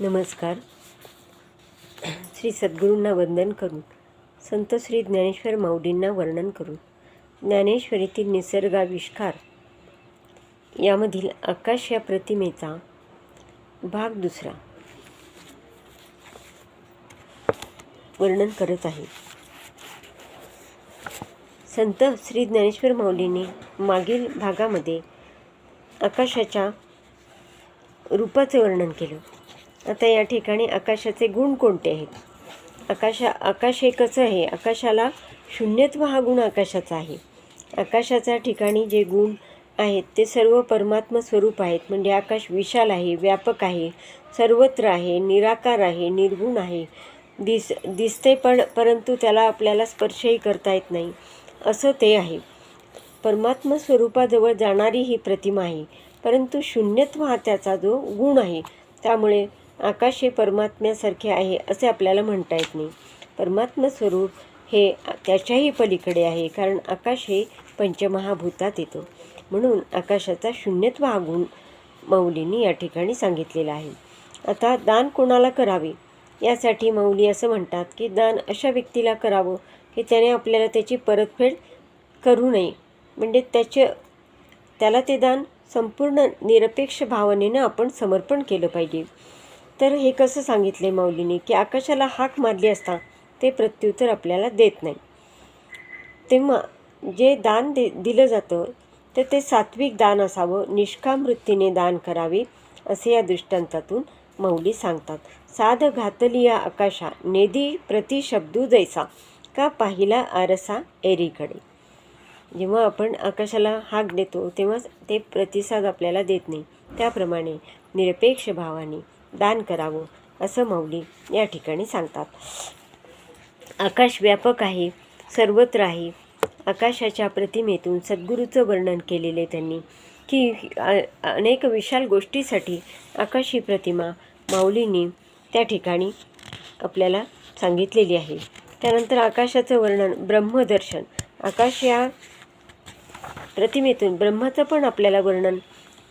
नमस्कार. श्री सद्गुरूंना वंदन करून संत श्री ज्ञानेश्वर माऊलींना वर्णन करून ज्ञानेश्वरीतील निसर्गाविष्कार यामधील आकाश या प्रतिमेचा भाग दुसरा वर्णन करत आहे. संत श्री ज्ञानेश्वर माऊलींनी मागील भागामध्ये आकाशाच्या रूपाचे वर्णन केलं. आता या ठिकाणी आकाशाचे गुण कोणते आहेत? आकाशा आकाश हे कसं आहे? आकाशाला शून्यत्व हा गुण आकाशाचा आहे. आकाशाच्या ठिकाणी जे गुण आहेत ते सर्व परमात्म स्वरूप आहेत. म्हणजे आकाश विशाल आहे व्यापक आहे सर्वत्र आहे निराकार आहे निर्गुण आहे. दिस दिसते पण परंतु त्याला आपल्याला स्पर्शही करता येत नाही. असं ते आहे. परमात्म स्वरूपाजवळ जाणारी ही प्रतिमा आहे. परंतु शून्यत्व हा त्याचा जो गुण आहे त्यामुळे आकाश हे परमात्म्यासारखे आहे असे आपल्याला म्हणता येत नाही. परमात्मा स्वरूप हे त्याच्याही पलीकडे आहे कारण आकाश हे पंचमहाभूतात येतो. म्हणून आकाशाचा शून्यत्व हा गुण मौलींनी या ठिकाणी सांगितलेला आहे. आता दान कोणाला करावे? यासाठी मौली असं म्हणतात की दान अशा व्यक्तीला करावं की त्याने आपल्याला त्याची परतफेड करू नये. म्हणजे त्याचे त्याला ते दान संपूर्ण निरपेक्ष भावनेनं आपण समर्पण केलं पाहिजे. तर हे कसं सांगितले माऊलीने की आकाशाला हाक मारली असता ते प्रत्युत्तर आपल्याला देत नाही. तेव्हा जे दान दे दिलं जातं तर ते सात्विक दान असावं निष्काम वृत्तीने दान करावे असे या दृष्टांतातून मौली सांगतात. साध घातलिया आकाशा नेदी प्रतिशब्दू जैसा का पाहिला आरसा एरीकडे. जेव्हा आपण आकाशाला हाक देतो तेव्हा ते प्रतिसाद आपल्याला देत नाही. त्याप्रमाणे निरपेक्ष भावाने दान करावं असं माऊली या ठिकाणी सांगतात. आकाश व्यापक आहे सर्वत्र आहे. आकाशाच्या प्रतिमेतून सद्गुरूचं वर्णन केलेले त्यांनी की अनेक विशाल गोष्टीसाठी आकाश ही प्रतिमा माऊलींनी त्या ठिकाणी आपल्याला सांगितलेली आहे. त्यानंतर आकाशाचं वर्णन ब्रह्मदर्शन. आकाश या प्रतिमेतून ब्रह्माचं पण आपल्याला वर्णन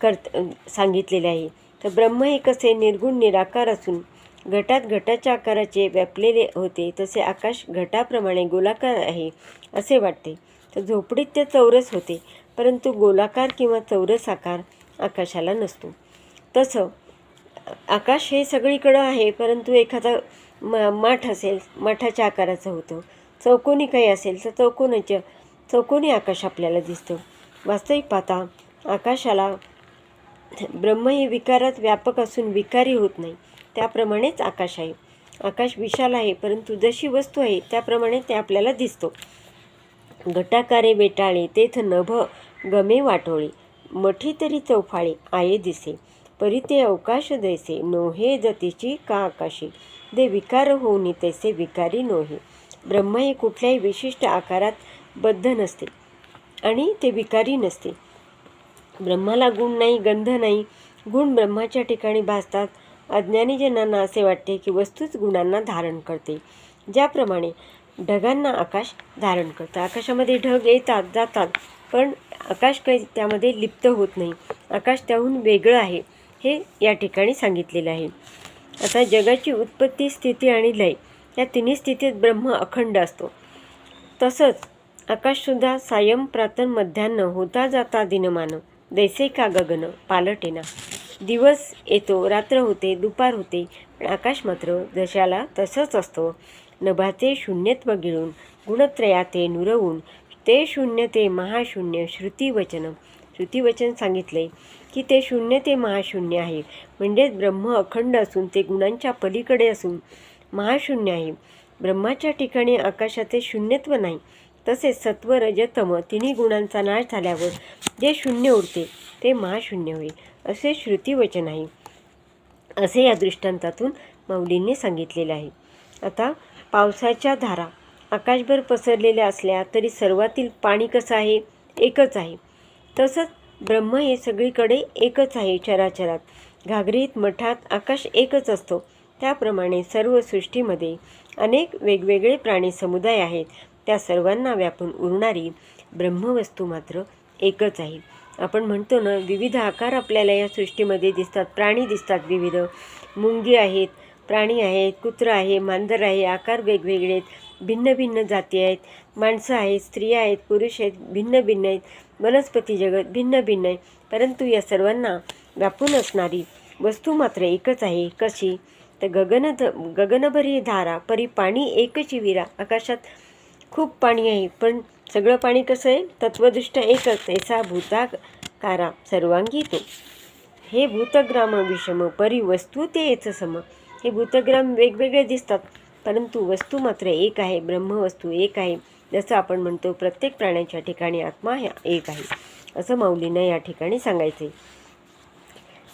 करत सांगितलेले आहे. तर ब्रह्म हे कसे निर्गुण निराकार असून घटात घटाच्या आकाराचे व्यापलेले होते. तसे आकाश घटाप्रमाणे गोलाकार आहे असे वाटते. तर झोपडीत ते चौरस होते परंतु गोलाकार किंवा चौरस आकार आकाशाला नसतो. तसं आकाश हे सगळीकडं आहे परंतु एखादा म माठ असेल माठाच्या आकाराचं होतं. चौकोनी काही असेल तर चौकोनाच्या चौकोनी आकाश आपल्याला दिसतं. वास्तविक पाहता आकाशाला ब्रह्म हे विकारात व्यापक असून विकारी होत नाही. त्याप्रमाणेच आकाश आहे. आकाश विशाल आहे परंतु जशी वस्तू आहे त्याप्रमाणे ते आपल्याला दिसतो. घटाकारे बेटाळे तेथ नभ गमे वाटोळे मठी तरी चौफाळे आये दिसे. परी ते अवकाश दैसे नोहे जतीची का आकाशी. दे विकार होऊन तैसे विकारी नोहे. ब्रह्म हे कुठल्याही विशिष्ट आकारात बद्ध नसते आणि ते विकारी नसते. ब्रह्माला गुण नाही गंध नाही. गुण ब्रह्माच्या ठिकाणी भासतात. अज्ञानीजनांना असे वाटते की वस्तूच गुणांना धारण करते. ज्याप्रमाणे ढगांना आकाश धारण करतं. आकाशामध्ये ढग येतात जातात पण आकाश काही त्यामध्ये लिप्त होत नाही. आकाश त्याहून वेगळं आहे हे या ठिकाणी सांगितलेलं आहे. आता जगाची उत्पत्ती स्थिती आणि लय या तिन्ही स्थितीत ब्रह्म अखंड असतो. तसंच आकाशसुद्धा सायं प्रातन मध्यान्न होता जाता दिनमान. दैसे का गगन पालटेना. दिवस येतो रात्र होते दुपार होते पण आकाश मात्र जशाला तसंच असतो. नभाचे शून्यत्व गिळून गुणत्रयाते नुरवून ते शून्य ते महाशून्य श्रुतिवचन. श्रुतिवचन सांगितले की ते शून्य ते महाशून्य आहे. म्हणजेच ब्रह्म अखंड असून ते गुणांच्या पलीकडे असून महाशून्य आहे. ब्रह्माच्या ठिकाणी आकाशाचे शून्यत्व नाही. तसेच सत्व रजतम तिन्ही गुणांचा नाश झाल्यावर जे शून्य उरते ते महाशून्य होईल असे श्रुतीवचन आहे. असे या दृष्टांतातून माऊलींनी सांगितलेले आहे. आता पावसाच्या धारा आकाशभर पसरलेल्या असल्या तरी सर्वातील पाणी कसं आहे? एकच आहे. तसंच ब्रह्म हे सगळीकडे एकच आहे चराचरात. घागरीत मठात आकाश एकच असतो. त्याप्रमाणे सर्व सृष्टीमध्ये अनेक वेगवेगळे प्राणी समुदाय आहेत. त्या सर्वांना व्यापून उरणारी ब्रह्मवस्तू मात्र एकच आहे. आपण म्हणतो ना विविध आकार आपल्याला या सृष्टीमध्ये दिसतात. प्राणी दिसतात विविध. मुंगी आहेत प्राणी आहेत कुत्रं आहे मांजर आहे आकार वेगवेगळे आहेत भिन्न भिन्न जाती आहेत. माणसं आहेत स्त्रिया आहेत पुरुष आहेत भिन्न भिन्न आहेत. वनस्पती जगत भिन्न भिन्न आहे. परंतु या सर्वांना व्यापून असणारी वस्तू मात्र एकच आहे. कशी? तर गगन गगनभरी धारा परी पाणी एकची विरा आकाशात खूप पाणी आहे पण सगळं पाणी कसं आहे? तत्वदृष्ट्या एकच ऐसा भूताकारा सर्वांगी तो. हे भूतग्राम विषम परी वस्तू ते येच सम. हे भूतग्राम वेगवेगळे दिसतात परंतु वस्तू मात्र एक आहे ब्रह्मवस्तू एक आहे. जसं आपण म्हणतो प्रत्येक प्राण्याच्या ठिकाणी आत्मा ह्या एक आहे असं माऊलीनं या ठिकाणी सांगायचं आहे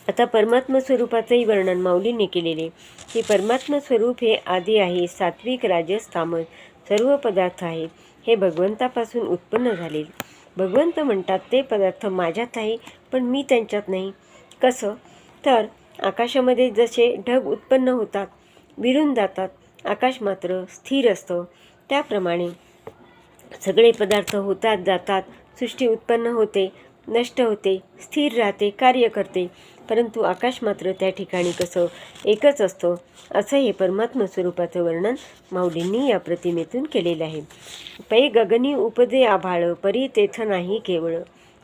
आता परमात्म स्वरूपाचंही वर्णन माऊलीने केलेले की परमात्म स्वरूप हे आदी आहे सात्विक राजस तामस सर्व पदार्थ आहेत. हे भगवंतापासून उत्पन्न झाले. भगवंत म्हणतात ते पदार्थ माझ्यात आहे पण मी त्यांच्यात नाही. कसं? तर आकाशामध्ये जसे ढग उत्पन्न होतात विरून जातात आकाश मात्र स्थिर असतं. त्याप्रमाणे सगळे पदार्थ होतात जातात सृष्टी उत्पन्न होते नष्ट होते स्थिर राहते कार्य करते. परंतु आकाश मात्र त्या ठिकाणी कसं एकच असतो असं हे परमात्म स्वरूपाचं वर्णन माऊलींनी या प्रतिमेतून केलेलं आहे. पै गगनी उपदे आभाळ परी तेथ नाही केवळ.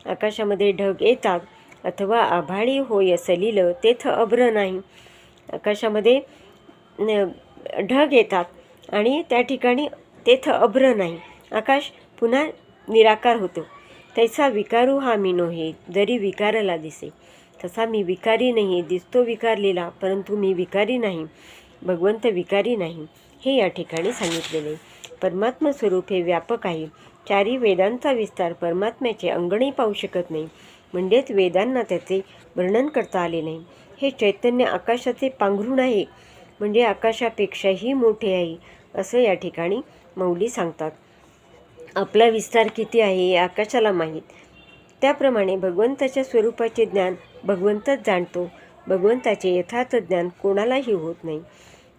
आकाशामध्ये ढग येतात अथवा आभाळी होय सलील तेथ अभ्र नाही. आकाशामध्ये न- ढग येतात आणि त्या ठिकाणी तेथ अभ्र नाही. आकाश पुन्हा निराकार होतो. तैसा विकारू हा मी नोहे जरी विकाराला दिसे. तसा मी विकारी नाही दिसतो विकारलेला परंतु मी विकारी नाही. भगवंत विकारी नाही हे या ठिकाणी सांगितलेले. परमात्मा स्वरूप हे व्यापक आहे. चारी वेदांचा विस्तार परमात्म्याचे अंगणही पाहू शकत नाही. म्हणजेच वेदांना त्याचे वर्णन करता आले नाही. हे चैतन्य आकाशाचे पांघरूण आहे. म्हणजे आकाशापेक्षाही मोठे आहे असं या ठिकाणी मौली सांगतात. आपला विस्तार किती आहे हे आकाशाला माहीत. त्याप्रमाणे भगवंताच्या स्वरूपाचे ज्ञान भगवंतच जाणतो. भगवंताचे यथार्थ ज्ञान कोणालाही होत नाही.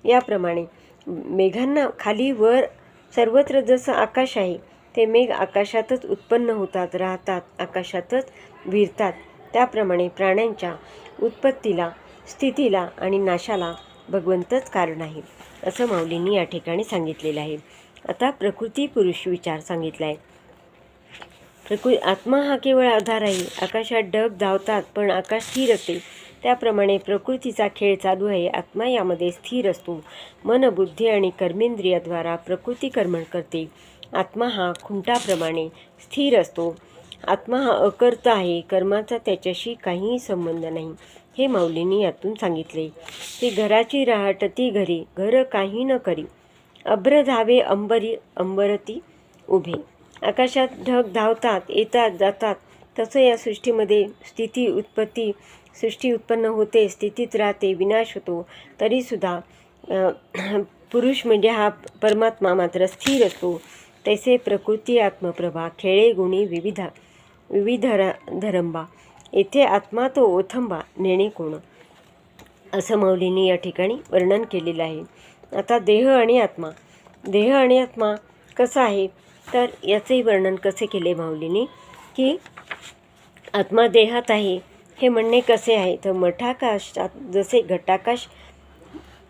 याप्रमाणे मेघांना खाली वर सर्वत्र जसं आकाश आहे ते मेघ आकाशातच उत्पन्न होतात राहतात आकाशातच विरतात. त्याप्रमाणे प्राण्यांच्या उत्पत्तीला स्थितीला आणि नाशाला भगवंतच कारण आहे असं माऊलींनी या ठिकाणी सांगितलेलं आहे. आता प्रकृती पुरुष विचार सांगितला आहे प्रकृ आत्मा हा केवळ आधार आहे. आकाशात ढग धावतात पण आकाश स्थिर असते. त्याप्रमाणे प्रकृतीचा खेळ चालू आहे. आत्मा यामध्ये स्थिर असतो. मन बुद्धी आणि कर्मेंद्रियाद्वारा प्रकृती कर्मण करते. आत्मा हा खुंटाप्रमाणे स्थिर असतो. आत्मा हा अकर्ता आहे. कर्माचा त्याच्याशी काहीही संबंध नाही. हे माऊलींनी यातून सांगितले. ती घराची राहट ती घरी घर काही न करी. अभ्र धावे अंबरी अंबरती उभे. आकाशात ढग धावतात येतात जातात. तसं या सृष्टीमध्ये स्थिती उत्पत्ती सृष्टी उत्पन्न होते स्थितीत राहते विनाश होतो. तरीसुद्धा पुरुष म्हणजे हा परमात्मा मात्र स्थिर असतो. तैसे प्रकृती आत्मप्रभा खेळे गुणी विविधा विविध धरंबा. येथे आत्मा तो ओथंबा नेणे कोण? असं मौलींनी या ठिकाणी वर्णन केलेलं आहे. आता देह आणि आत्मा. देह आणि आत्मा कसा आहे? तर याचेही वर्णन कसे केले माऊलींनी? की आत्मा देहात आहे हे म्हणणे कसे आहे? तर मठाकाशात जसे घटाकाश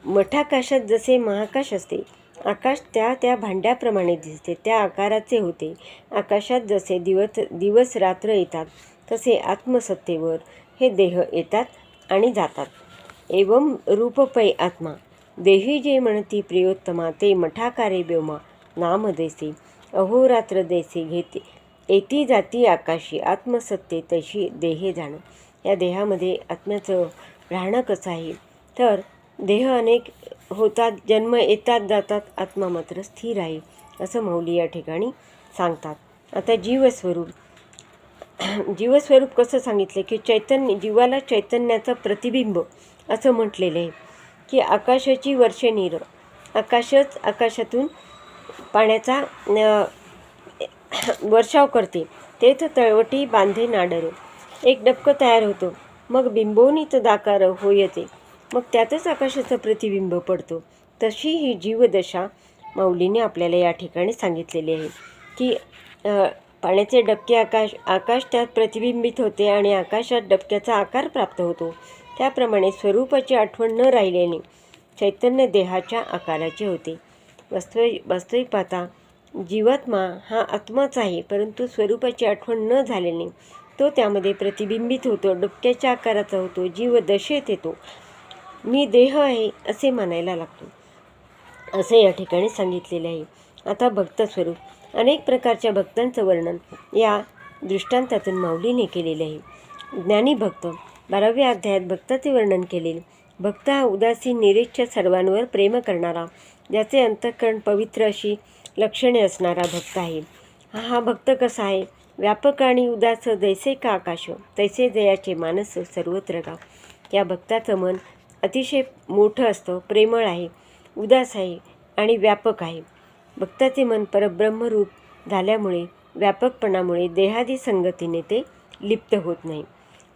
मठाकाशात जसे महाकाश असते आकाश त्या त्या भांड्याप्रमाणे दिसते त्या आकाराचे होते. आकाशात जसे दिवस दिवस रात्र येतात तसे आत्मसत्तेवर हे देह येतात आणि जातात. एवं रूपपै आत्मा. देही जे म्हणती प्रियोत्तमा ते मठाकारे व्योमा नाम देसी अहोरात्र देसी घेते. येती जाती आकाशी आत्मसत्ते तशी देहे जाणं. या देहामध्ये आत्म्याचं राहणं कसं आहे? तर देह अनेक होतात जन्म येतात जातात आत्मा मात्र स्थिर आहे असं मौली या ठिकाणी सांगतात. आता जीवस्वरूप जीवस्वरूप कसं सांगितलं की चैतन्य जीवाला चैतन्याचं प्रतिबिंब असं म्हटलेलं आहे. की आकाशाची वर्षे नीर. आकाशच आकाशातून पाण्याचा वर्षाव करते. तेच तळवटी बांधे नाडर. एक डबकं तयार होतो. मग बिंबवणीत दाकार हो येते. मग त्यातच आकाशाचं प्रतिबिंब पडतो. तशी ही जीवदशा माऊलीने आपल्याला या ठिकाणी सांगितलेली आहे की पाण्याचे डबके आकाश आकाश त्यात प्रतिबिंबित होते आणि आकाशात डबक्याचा आकार प्राप्त होतो. त्याप्रमाणे स्वरूपाची आठवण न राहिल्याने चैतन्य देहाच्या आकाराचे होते. वास्तविक वास्तविक पाहता जीवात्मा हा आत्माच आहे परंतु स्वरूपाची आठवण न झाल्याने तो त्यामध्ये प्रतिबिंबित होतो डुबक्याच्या आकाराचा होतो जीव दशेत येतो. मी देह आहे असे मानायला लागतो. असे या ठिकाणी सांगितलेले आहे. आता भक्त स्वरूप. अनेक प्रकारच्या भक्तांचं वर्णन या दृष्टांतातून माऊलीने केलेले आहे. ज्ञानी भक्त बाराव्या अध्यायात भक्ताचे वर्णन केले. भक्त हा उदासीन निरीच्छ सर्वांवर प्रेम करणारा ज्याचे अंतःकरण पवित्र अशी लक्षणे असणारा भक्त आहे. हा हा भक्त कसा आहे? व्यापक आणि उदास जैसे का आकाश तैसे जयाचे मानस सर्वत्र गाव या भक्ताचं मन अतिशय मोठं असतं प्रेमळ आहे उदास आहे आणि व्यापक आहे. भक्ताचे मन परब्रह्मरूप झाल्यामुळे व्यापकपणामुळे देहादी संगतीने ते लिप्त होत नाही.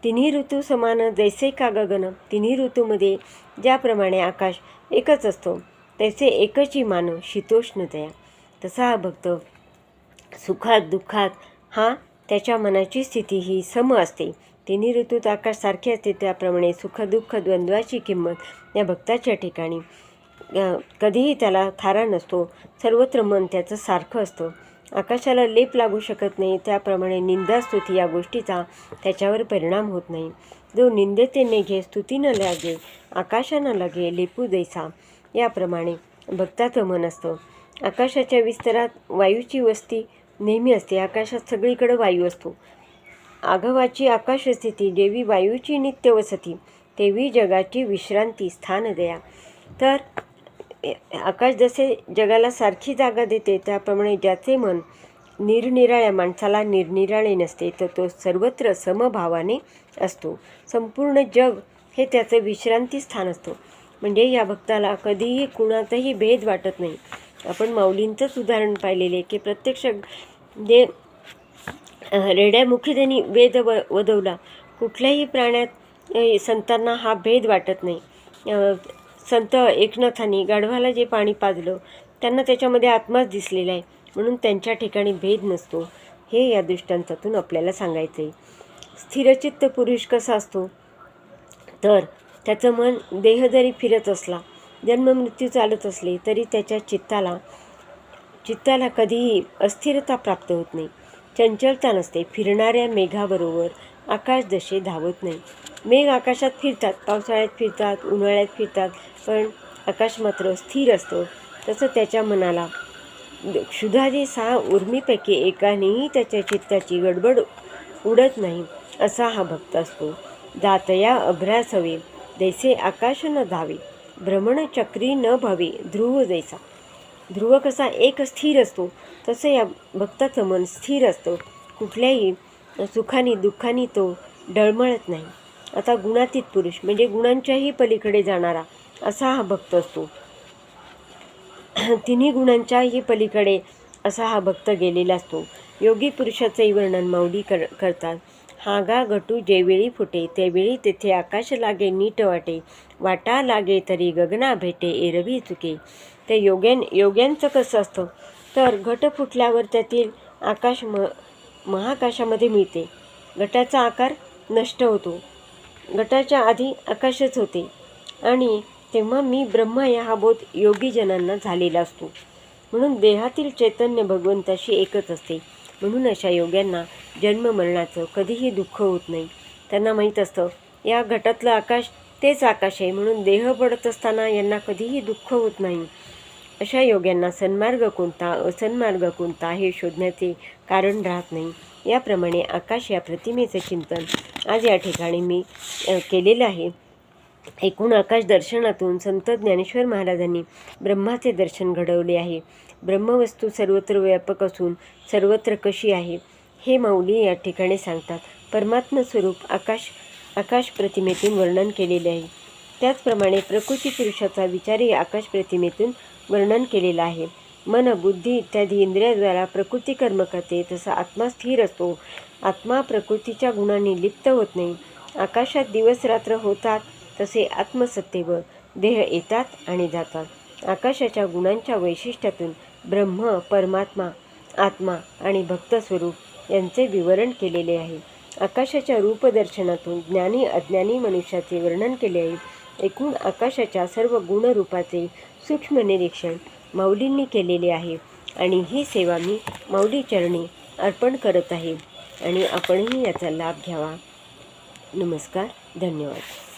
तिन्ही ऋतू समान जैसे का गगन तिन्ही ऋतूमध्ये ज्याप्रमाणे आकाश एकच असतो तैसे एकची मान शीतोष्ण तया तसा हा भक्त सुखात दुःखात हा त्याच्या मनाची स्थिती ही सम असते. तिन्ही ऋतूत आकाश सारखे असते त्याप्रमाणे सुखदुःख द्वंद्वाची किंमत या भक्ताच्या ठिकाणी कधीही त्याला थारा नसतो. सर्वत्र मन त्याचं सारखं असतं. आकाशाला लेप लागू शकत नाही. त्याप्रमाणे निंदा स्तुती या गोष्टीचा त्याच्यावर परिणाम होत नाही. जो निंदेते नेघे स्तुतीनं लागे आकाशानं लागे लेपू दैसा याप्रमाणे भक्ताचं मन असतं. आकाशाच्या विस्तारात वायूची वस्ती नेहमी असते. आकाशात सगळीकडे वायू असतो. आघवाची आकाशस्थिती जेवी वायूची नित्य वसती तेवी जगाची विश्रांती स्थान द्या तर आकाश जसे जगाला सारखी जागा देते त्याप्रमाणे ज्याचे मन निरनिराळ्या माणसाला निरनिराळे नसते तर तो सर्वत्र समभावाने असतो. संपूर्ण जग हे त्याचं विश्रांती स्थान असतो. म्हणजे या भक्ताला कधीही कुणातही भेद वाटत नाही. आपण माऊलींचंच उदाहरण पाहिलेले की प्रत्यक्ष जे रेड्यामुखी त्यांनी वेद व वदवला कुठल्याही प्राण्यात संतांना हा भेद वाटत नाही. संत एकनाथांनी गाढवाला जे पाणी पाजलं त्यांना त्याच्यामध्ये आत्माच दिसलेला आहे. म्हणून त्यांच्या ठिकाणी भेद नसतो. हे या दृष्टांतातून आपल्याला सांगायचं आहे स्थिरचित्त पुरुष कसा असतो? तर त्याचं मन देह जरी फिरत असला जन्ममृत्यू चालत असले तरी त्याच्या चित्ताला चित्ताला कधीही अस्थिरता प्राप्त होत नाही. चंचलता नसते. फिरणाऱ्या मेघाबरोबर आकाश धावत नाही. मेघ आकाशात फिरतात पावसाळ्यात फिरतात उन्हाळ्यात फिरतात पण आकाश मात्र स्थिर असतो तसं त्याच्या मनाला. क्षुधादी सहा उर्मीपैकी एकानेही त्याच्या चित्ताची गडबड उडत नाही असा हा भक्त असतो. दातया अभ्रास हवे जैसे आकाश न धावे भ्रमणचक्री न भावे ध्रुव जैसा. ध्रुव कसा एक स्थिर असतो तसं या भक्ताचं मन स्थिर असतं. कुठल्याही सुखानी दुःखानी तो डळमळत नाही. आता गुणातीत पुरुष म्हणजे गुणांच्याही पलीकडे जाणारा असा हा भक्त असतो. तिन्ही गुणांच्याही पलीकडे असा हा भक्त गेलेला असतो. योगी पुरुषाचंही वर्णन माऊली कर करतात. हागा घटू जेवेळी फुटे तेवेळी तेथे आकाश लागे नीट वाटे. वाटा लागे तरी गगना भेटे एरवी चुके. ते योग्यान योग्यांचं कसं असतं? तर घट फुटल्यावर त्यातील आकाश म महाकाशामध्ये मिळते. घटाचा आकार नष्ट होतो. गटाच्या आधी आकाशच होते. आणि तेव्हा मी ब्रह्म या हा बोध योगीजनांना झालेला असतो. म्हणून देहातील चैतन्य भगवंताशी एकच असते. म्हणून अशा योग्यांना जन्म मरणाचं कधीही दुःख होत नाही. त्यांना माहीत असतं या घटातलं आकाश तेच आकाश आहे म्हणून देह पडत असताना यांना कधीही दुःख होत नाही. अशा योग्यांना सन्मार्ग कोणता असन्मार्ग कोणता हे शोधण्याचे कारण राहत नाही. याप्रमाणे आकाश या प्रतिमेचं चिंतन आज या ठिकाणी मी केलेलं आहे. एकूण आकाश दर्शनातून संत ज्ञानेश्वर महाराजांनी ब्रह्माचे दर्शन घडवले आहे. ब्रह्मवस्तू सर्वत्र व्यापक असून सर्वत्र कशी आहे हे माऊली या ठिकाणी सांगतात. परमात्म स्वरूप आकाश आकाश प्रतिमेतून वर्णन केलेले आहे. त्याचप्रमाणे प्रकृती पुरुषाचा विचारही आकाश प्रतिमेतून वर्णन केलेलं आहे. मन बुद्धी इत्यादी इंद्रियाद्वारा प्रकृती कर्म करते तसा आत्मा स्थिर असतो. आत्मा प्रकृतीच्या गुणांनी लिप्त होत नाही. आकाशात दिवस रात्र होतात तसे आत्मसत्तेवर देह येतात आणि जातात. आकाशाच्या गुणांच्या वैशिष्ट्यातून ब्रह्म परमात्मा आत्मा आणि भक्तस्वरूप यांचे विवरण केलेले आहे. आकाशाच्या रूपदर्शनातून ज्ञानी अज्ञानी मनुष्याचे वर्णन केले आहे. एकूण आकाशाच्या सर्व गुणरूपाचे सूक्ष्म निरीक्षण माऊलींनी केलेले आहे आणि ही सेवा मी माऊली चरणी अर्पण करत आहे. आणि आपणही याचा लाभ घ्यावा. नमस्कार धन्यवाद.